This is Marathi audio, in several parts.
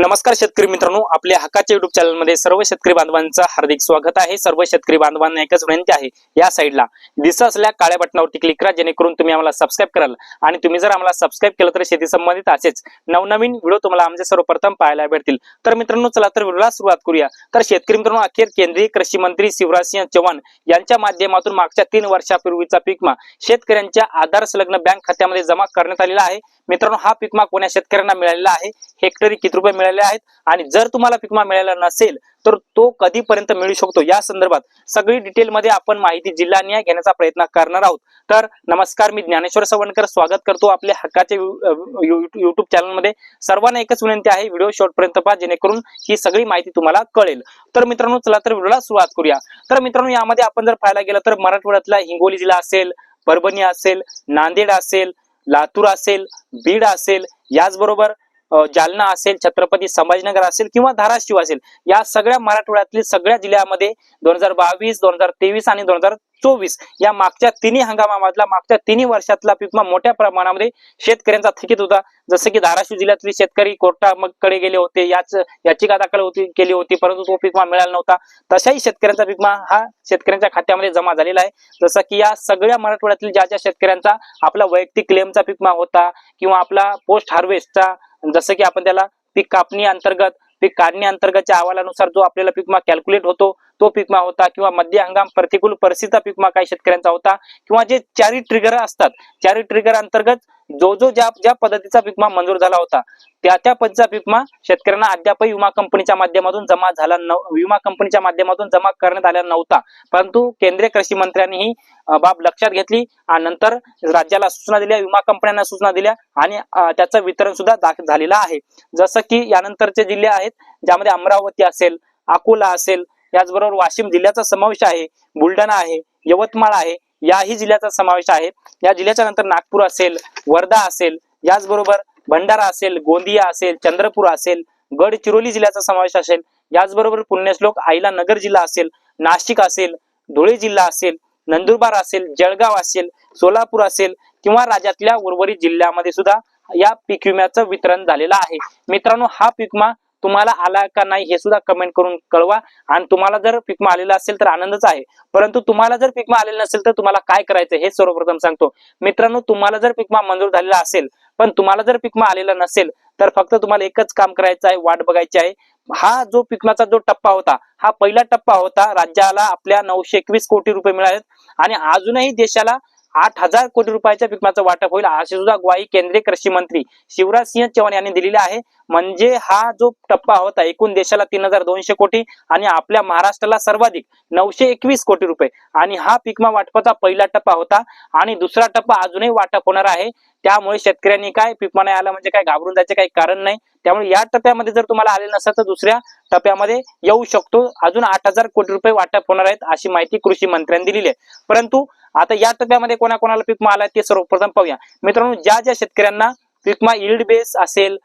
नमस्कार शेतकरी मित्रांनो आपल्या हक्काच्या युट्यूब चॅनलमध्ये सर्व शेतकरी बांधवांचं हार्दिक स्वागत आहे. सर्व शेतकरी बांधवांना एकच विनंती आहे या साईडला दिसत असल्या काळ्या बटनावरती क्लिक करा जेणेकरून तुम्ही आम्हाला सबस्क्राईब कराल. आणि तुम्ही जर आम्हाला सबस्क्राईब केलं तर शेती संबंधित असेच नवनवीन व्हिडिओ तुम्हाला आमचे सर्वप्रथम पाहायला भेटतील. तर मित्रांनो चला तर व्हिडिओला सुरुवात करूया. तर शेतकरी मित्रांनो अखेर केंद्रीय कृषी मंत्री शिवराजसिंह चौहान यांच्या माध्यमातून मागच्या तीन वर्षापूर्वीचा पीकमा शेतकऱ्यांच्या आधार संलग्न बँक खात्यामध्ये जमा करण्यात आलेला आहे. मित्रांनो हा पीकमा कोण्या शेतकऱ्यांना मिळालेला आहे? हेक्टरी किती रुपये मिळाले आहेत. आणि जर तुम्हाला पिकमा मिळाला नसेल तर तो कधीपर्यंत मिळू शकतो? या संदर्भात सगळी डिटेल मध्ये आपण माहिती जिल्हा न्याय घेण्याचा प्रयत्न करणार आहोत. तर नमस्कार मी ज्ञानेश्वर सवणकर स्वागत करतो आपल्या हक्काच्या युट्यूब चॅनलमध्ये सर्वांना एकच विनंती आहे व्हिडिओ शेवटपर्यंत पहा जेणेकरून ही सगळी माहिती तुम्हाला कळेल. तर मित्रांनो चला तर व्हिडिओला सुरुवात करूया. तर मित्रांनो यामध्ये आपण जर पाहायला गेलं तर मराठवाड्यातला हिंगोली जिल्हा असेल परभणी असेल नांदेड असेल लातूर असेल बीड असेल याचबरोबर जालना असेल छत्रपती संभाजीनगर असेल किंवा धाराशिव असेल या सगळ्या मराठवाड्यातील सगळ्या जिल्ह्यामध्ये दोन हजार बावीस दोन हजार तेवीस आणि दोन हजार चोवीस या मागच्या तिन्ही हंगामामधला मागच्या तिन्ही वर्षातला पीकमा मोठ्या प्रमाणामध्ये शेतकऱ्यांचा थकीत होता. जसं की धाराशिव जिल्ह्यातले शेतकरी कोर्टाकडे गेले होते याच याचिका दाखल होती केली होती परंतु तो पीकमा मिळाला नव्हता. तशाही शेतकऱ्यांचा पीकमा हा शेतकऱ्यांच्या खात्यामध्ये जमा झालेला आहे. जसं की या सगळ्या मराठवाड्यातील ज्या ज्या शेतकऱ्यांचा आपला वैयक्तिक क्लेमचा पीकमा होता किंवा आपला पोस्ट हार्वेस्टचा जसं की आपण त्याला पीक कापणी अंतर्गत पीक काढणी अंतर्गतच्या अहवालानुसार जो आपल्याला पीकमा कॅल्क्युलेट होतो तो पीकमा होता किंवा मध्य हंगाम प्रतिकूल परिस्थितीचा पिकमा काही शेतकऱ्यांचा होता किंवा जे चारी ट्रिगर असतात चारी ट्रिगर अंतर्गत जो जो ज्या ज्या पद्धतीचा विमा मंजूर झाला होता त्या त्या पद्धतीचा विमा शेतकऱ्यांना अद्यापही विमा कंपनीच्या माध्यमातून जमा झाला विमा कंपनीच्या माध्यमातून जमा करण्यात आला नव्हता. परंतु केंद्रीय कृषी मंत्र्यांनी ही बाब लक्षात घेतली आणि नंतर राज्याला सूचना दिल्या विमा कंपन्यांना सूचना दिल्या आणि त्याचं वितरण सुद्धा दाखल झालेलं आहे. जसं की यानंतरचे जिल्हे आहेत ज्यामध्ये अमरावती असेल अकोला असेल याचबरोबर वाशिम जिल्ह्याचा समावेश आहे बुलढाणा आहे यवतमाळ आहे याही जिल्ह्याचा समावेश आहे. या जिल्ह्याच्या नंतर नागपूर असेल वर्धा असेल याचबरोबर भंडारा असेल गोंदिया असेल चंद्रपूर असेल गडचिरोली जिल्ह्याचा समावेश असेल. याचबरोबर पुण्यश्लोक आईला नगर जिल्हा असेल नाशिक असेल धुळे जिल्हा असेल नंदुरबार असेल जळगाव असेल सोलापूर असेल किंवा राज्यातल्या उर्वरित जिल्ह्यामध्ये सुद्धा या पीक विम्याचं वितरण झालेलं आहे. मित्रांनो हा पीक विमा तुम्हाला आला का नाही हे सुद्धा कमेंट करून कळवा. आणि तुम्हाला जर पिकमा आलेला असेल तर आनंदच आहे. परंतु तुम्हाला जर पिकमा आलेला नसेल तर तुम्हाला काय करायचं हे सर्वप्रथम सांगतो. मित्रांनो तुम्हाला जर पिकमा मंजूर झालेला असेल पण तुम्हाला जर पिकमा आलेला नसेल तर फक्त तुम्हाला एकच काम करायचं आहे वाट बघायची आहे. हा जो पिकमाचा जो टप्पा होता हा पहिला टप्पा होता राज्याला आपल्या नऊशे एकवीस कोटी रुपये मिळालेत. आणि अजूनही देशाला आठ हजार कोटी रुपयाच्या पिकमाचं वाटप होईल अशी सुद्धा ग्वाही केंद्रीय कृषी मंत्री शिवराज सिंह चौहान यांनी दिलेली आहे. म्हणजे हा जो टप्पा होता एकूण देशाला तीन हजार दोनशे कोटी आणि आपल्या महाराष्ट्राला सर्वाधिक नऊशे एकवीस कोटी रुपये. आणि हा पिकमा वाटपाचा पहिला टप्पा होता आणि दुसरा टप्पा अजूनही वाटप होणार आहे. त्यामुळे शेतकऱ्यांनी काय पिकमा नाही आला म्हणजे काय घाबरून जायचे काही कारण नाही. त्यामुळे या टप्प्यामध्ये जर तुम्हाला आले नसेल तर दुसऱ्या टप्प्यामध्ये येऊ शकतो. अजून आठ हजार कोटी रुपये वाटप होणार आहेत अशी माहिती कृषी मंत्र्यांनी दिलेली आहे. परंतु आता या टप्प्यामध्ये कोणाकोणाला पिकमा आलाय ते सर्वप्रथम पाहूया. मित्रांनो ज्या ज्या शेतकऱ्यांना पिकमा इल्ड बेस असेल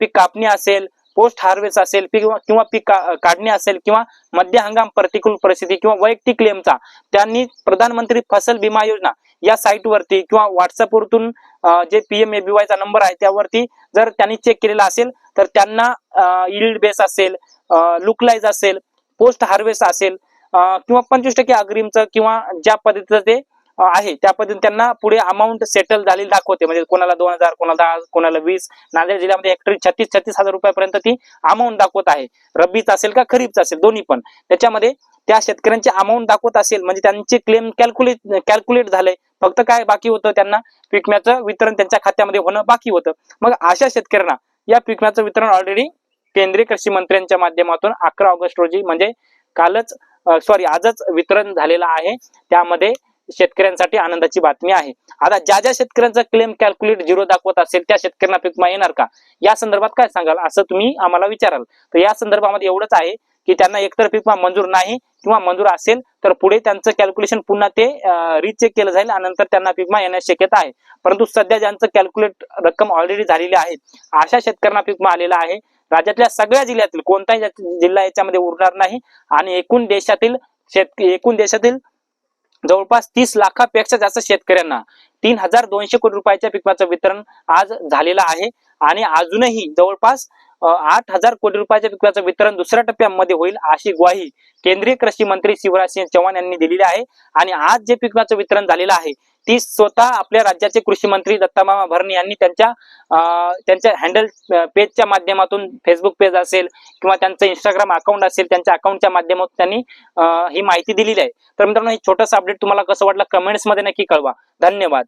पीक कापणी असेल पोस्ट हार्वेस्ट असेल पीक किंवा पीक काढणे काढणी असेल किंवा मध्य हंगाम प्रतिकूल परिस्थिती किंवा वैयक्तिक क्लेमचा त्यांनी प्रधानमंत्री फसल विमा योजना या साईट वरती किंवा व्हॉट्सअप वरतून जे पीएमएबीवायचा नंबर आहे त्यावरती जर त्यांनी चेक केलेला असेल तर त्यांना इल्ड बेस असेल लुकलाइज असेल पोस्ट हार्वेस्ट असेल किंवा पंचवीस टक्के अग्रिमचं किंवा ज्या पद्धतीचं ते आहे त्या पद्धतीने त्यांना पुढे अमाऊंट सेटल झालेली दाखवते. म्हणजे कोणाला दोन हजार कोणाला दहा कोणाला वीस नांदेड जिल्ह्यामध्ये हेक्टरी छत्तीस छत्तीस हजार रुपयापर्यंत ती अमाऊंट दाखवत आहे. रब्बीच असेल का खरीपचा असेल दोन्ही पण. त्याच्यामध्ये त्या शेतकऱ्यांची अमाऊंट दाखवत असेल म्हणजे त्यांचे क्लेम कॅल्क्युलेट कॅल्क्युलेट झाले फक्त काय बाकी होतं त्यांना? पिकम्याचं वितरण त्यांच्या खात्यामध्ये होणं बाकी होतं. मग अशा शेतकऱ्यांना या पिकम्याचं वितरण ऑलरेडी केंद्रीय कृषी मंत्र्यांच्या माध्यमातून अकरा ऑगस्ट रोजी म्हणजे कालच सॉरी आजच वितरण झालेलं आहे. त्यामध्ये शेतकऱ्यांसाठी आनंदाची बातमी आहे. आता ज्या ज्या शेतकऱ्यांचा क्लेम कॅल्क्युलेट झिरो दाखवत असेल त्या शेतकऱ्यांना पिकमा येणार का? या संदर्भात काय सांगाल? असं तुम्ही आम्हाला विचाराल. तर या संदर्भामध्ये एवढंच आहे की त्यांना एकतर पिकमा मंजूर नाही किंवा मंजूर असेल तर पुढे त्यांचं कॅल्क्युलेशन पुन्हा ते रिचेक केलं जाईल आणि नंतर त्यांना पिकमा येण्याची शक्यता आहे. परंतु सध्या ज्यांचं कॅल्क्युलेट रक्कम ऑलरेडी झालेली आहे अशा शेतकऱ्यांना पिकमा आलेला आहे. राज्यातल्या सगळ्या जिल्ह्यातील कोणताही जिल्हा याच्यामध्ये उरणार नाही आणि एकूण देशातील शेतकरी एकूण देशातील जवळपास तीस लाखापेक्षा जास्त शेतकऱ्यांना तीन हजार दोनशे कोटी रुपयाच्या पिकमाचं वितरण आज झालेलं आहे. आणि अजूनही जवळपास आठ हजार कोटी रुपयाच्या पिकाचं वितरण दुसऱ्या टप्प्यामध्ये होईल अशी ग्वाही केंद्रीय कृषी मंत्री शिवराज सिंह चौहान यांनी दिलेली आहे. आणि आज जे पिकाचं वितरण झालेलं आहे ती स्वतः आपल्या राज्याचे कृषी मंत्री दत्तामामा भरणे यांनी त्यांच्या त्यांच्या हँडल पेजच्या माध्यमातून फेसबुक पेज असेल किंवा त्यांचं इंस्टाग्राम अकाउंट असेल त्यांच्या अकाउंटच्या माध्यमातून त्यांनी ही माहिती दिलेली आहे. तर मित्रांनो हे छोटंसं अपडेट तुम्हाला कसं वाटलं कमेंट्समध्ये नक्की कळवा. धन्यवाद.